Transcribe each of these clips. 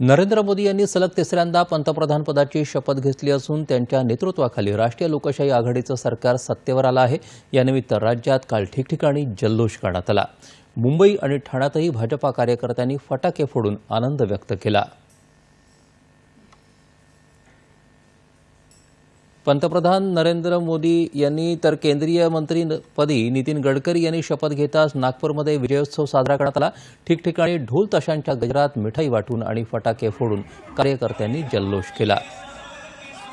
नरेंद्र मोदी यांनी सलग तिसऱ्यांदा पंतप्रधानपदाची शपथ घेतली असून त्यांच्या नेतृत्वाखाली राष्ट्रीय लोकशाही आघाडीचं सरकार सत्तेवर आलं आहे. यानिमित्त राज्यात काल ठिकठिकाणी जल्लोष करण्यात आला. मुंबई आणि ठाण्यातही भाजपा कार्यकर्त्यांनी फटाके फोडून आनंद व्यक्त केला. पंतप्रधान नरेंद्र मोदी यांनी तर केंद्रीय मंत्रीपदी नितीन गडकरी यांनी शपथ घेताच नागपूरमध्ये विजयोत्सव साजरा करण्यात आला. ठिकठिकाणी ढोल तशांच्या गजरात मिठाई वाटून आणि फटाके फोडून कार्यकर्त्यांनी जल्लोष केला.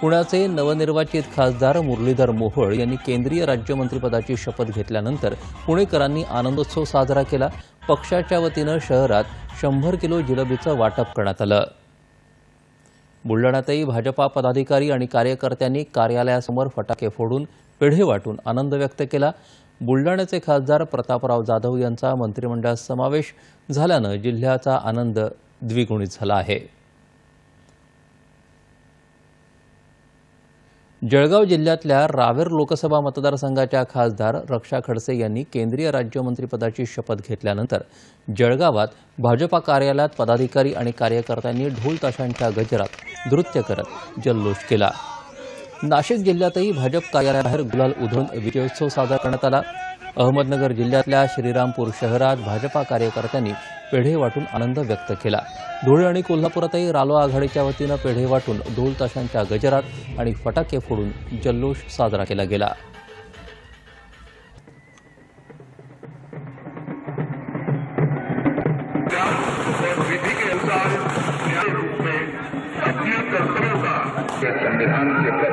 पुण्याचे नवनिर्वाचित खासदार मुरलीधर मोहोळ यांनी केंद्रीय राज्यमंत्रीपदाची शपथ घेतल्यानंतर पुणेकरांनी आनंदोत्सव साजरा केला. पक्षाच्या वतीनं शहरात शंभर किलो जिलबीचं वाटप करण्यात आलं. बुलढाण्यातही भाजपा पदाधिकारी आणि कार्यकर्त्यांनी कार्यालयासमोर फटाके फोडून पेढे वाटून आनंद व्यक्त केला. बुलढाण्याचे खासदार प्रतापराव जाधव यांचा मंत्रिमंडळात समावेश झाल्यानं जिल्ह्याचा आनंद द्विगुणित झाला आहे. जळगाव जिल्ह्यातल्या रावेर लोकसभा मतदारसंघाच्या खासदार रक्षा खडसे यांनी केंद्रीय राज्यमंत्रीपदाची शपथ घेतल्यानंतर जळगावात भाजपा कार्यालयात पदाधिकारी आणि कार्यकर्त्यांनी ढोल ताशांच्या गजरात नृत्य करत जल्लोष केला. नाशिक जिल्ह्यातही भाजप कार्यालयाबाहेर गुलाल उधळून विजयोत्सव साजरा करण्यात आला. अहमदनगर जिल्ह्यातल्या श्रीरामपूर शहरात भाजपा कार्यकर्त्यांनी पेढे वाटून आनंद व्यक्त केला. धुळे आणि कोल्हापुरातही रालो आघाडीच्या वतीनं पेढे वाटून ढोल ताशांच्या गजरात आणि फटाके फोडून जल्लोष साजरा केला गेला. the township